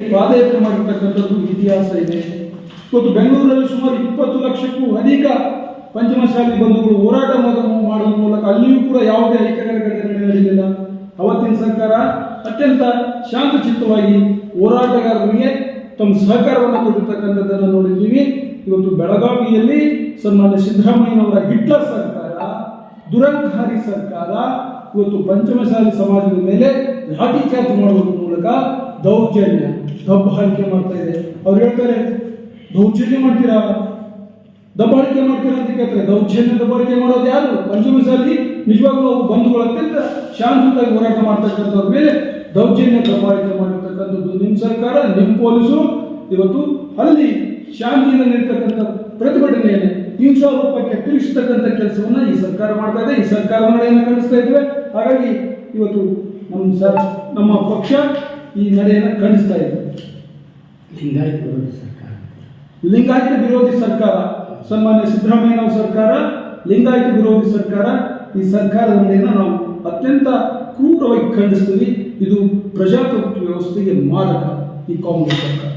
ಪಾದಯಾತ್ರೆ ಮಾಡಿರ್ತಕ್ಕಂಥದ್ದು ಇತಿಹಾಸ ಇದೆ. ಇವತ್ತು ಬೆಂಗಳೂರಲ್ಲಿ ಸುಮಾರು ಇಪ್ಪತ್ತು ಲಕ್ಷಕ್ಕೂ ಅಧಿಕ ಪಂಚಮಶಾಲಿ ಬಂಧುಗಳು ಹೋರಾಟ ಮಾಡುವ ಮೂಲಕ ಅಲ್ಲಿಯೂ ಕೂಡ ಯಾವುದೇ ಐಕ್ಯಗಳ ಘಟನೆ ನಡೆಯಲಿಲ್ಲ. ಅವತ್ತಿನ ಸರ್ಕಾರ ಅತ್ಯಂತ ಶಾಂತಚಿತ್ತವಾಗಿ ಹೋರಾಟಗಾರರಿಗೆ ತಮ್ಮ ಸಹಕಾರವನ್ನು ಕೊಟ್ಟಿರ್ತಕ್ಕಂಥದ್ದನ್ನು ನೋಡಿದ್ದೀವಿ. ಇವತ್ತು ಬೆಳಗಾವಿಯಲ್ಲಿ ಸನ್ಮಾನ್ಯ ಸಿದ್ದರಾಮಯ್ಯನವರ ಹಿಟ್ಲರ್ ಸರ್ಕಾರ, ದುರಂಕಾರಿ ಸರ್ಕಾರ, ಇವತ್ತು ಪಂಚಮಶಾಲಿ ಸಮಾಜದ ಮೇಲೆ ಲಾಠಿ ಚಾರ್ಜ್ ಮಾಡುವ ಮೂಲಕ ದೌರ್ಜನ್ಯ ದಬ್ಬಾಳಿಕೆ ಮಾಡ್ತಾ ಇದೆ. ಅವ್ರು ಹೇಳ್ತಾರೆ, ದೌರ್ಜನ್ಯ ಮಾಡ್ತೀರಾ? ದಬ್ಬಾಳಿಕೆ ಮಾಡ್ತೀರಾ ಅಂತ ಕೇಳ್ತಾರೆ. ದೌರ್ಜನ್ಯ ದಬ್ಬಾಳಿಕೆ ಮಾಡೋದು ಯಾರು? ಪಂಚಮಸಾಲಿ ನಿಜವಾಗ್ಲೂ ಅವ್ರು ಬಂಧುಗಳು ಅತ್ಯಂತ ಶಾಂತವಾಗಿ ಹೋರಾಟ ಮಾಡ್ತಕ್ಕಂಥವ್ರ ಮೇಲೆ ದೌರ್ಜನ್ಯ ದಬ್ಬಾಳಿಕೆ ಮಾಡಿರ್ತಕ್ಕಂಥದ್ದು. ನಿಮ್ಮ ಸರ್ಕಾರ ನಿಮ್ಮ ಪೊಲೀಸರು ಇವತ್ತು ಅಲ್ಲಿ ಶಾಂತಿಯಿಂದ ನಿಲ್ತಕ್ಕಂಥ ಪ್ರತಿಭಟನೆಯನ್ನು ಹಿಂಸಾರೂಪಕ್ಕೆ ತಿಳಿಸ್ತಕ್ಕಂಥ ಕೆಲಸವನ್ನ ಈ ಸರ್ಕಾರ ಮಾಡ್ತಾ ಇದೆ. ಈ ಏನು ಖಂಡಿಸ್ತಾ ಇದ್ದೇವೆ. ಹಾಗಾಗಿ ಇವತ್ತು ನಮ್ಮ ಸರ್, ನಮ್ಮ ಪಕ್ಷ ಈ ನಡೆಯನ್ನು ಖಂಡಿಸ್ತಾ ಇದೆ ಲಿಂಗಾಯತ ವಿರೋಧಿ ಸರ್ಕಾರ. ಲಿಂಗಾಯತ ವಿರೋಧಿ ಸರ್ಕಾರ ಸನ್ಮಾನ್ಯ ಸಿದ್ದರಾಮಯ್ಯನವರ ಸರ್ಕಾರ ಲಿಂಗಾಯತ ವಿರೋಧಿ ಸರ್ಕಾರ ಈ ಸರ್ಕಾರದ ನಡೆಯನ್ನು ನಾವು ಅತ್ಯಂತ ಕ್ರೂರವಾಗಿ ಖಂಡಿಸ್ತೀವಿ. ಇದು ಪ್ರಜಾಪ್ರಭುತ್ವ ವ್ಯವಸ್ಥೆಗೆ ಮಾರಕ ಈ ಕಾಂಗ್ರೆಸ್ ಸರ್ಕಾರ.